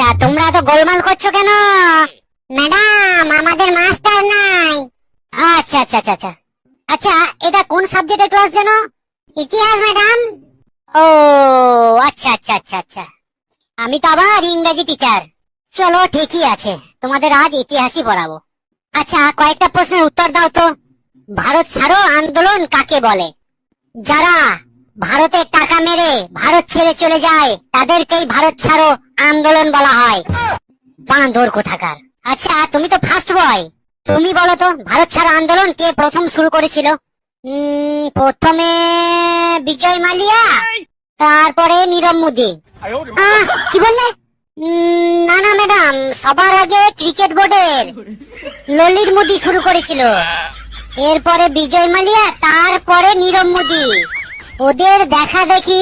আচ্ছা তোমরা তো গোলমাল করছ কেন? ম্যাডাম, আমাদের মাস্টার নাই। আচ্ছা আচ্ছা আচ্ছা আচ্ছা। আচ্ছা এটা কোন সাবজেক্টের ক্লাস যেন? ইতিহাস, ম্যাডাম? ও আচ্ছা আচ্ছা আচ্ছা আচ্ছা। আমি তো আবার ইংরেজি টিচার চলো, ঠিকই আছে। তোমাদের আজ ইতিহাসই পড়াবো। আচ্ছা কয়েকটা প্রশ্নের উত্তর দাও তো। ভারত ছাড়ো, আন্দোলন কাকে বলে? যারা ভারতের টাকা মেরে ভারত ছেড়ে চলে যায়, তাদেরকেই ভারত ছাড়ো। আন্দোলন বলা হয়। বাঁদর কোথাকার? আচ্ছা তুমি তো ফার্স্ট বয় তুমি বলো তো, ভারত ছাড়ো আন্দোলন কে প্রথম শুরু করেছিল? প্রথমে বিজয় মালিয়া, তারপরে নীরব মোদী। কি বললে? না না ম্যাডাম সবার আগে ক্রিকেট বোর্ডের ললিত মোদী শুরু করেছিল। এরপরে বিজয় মালিয়া, তারপরে নীরব মোদী। ওদের দেখা দেখি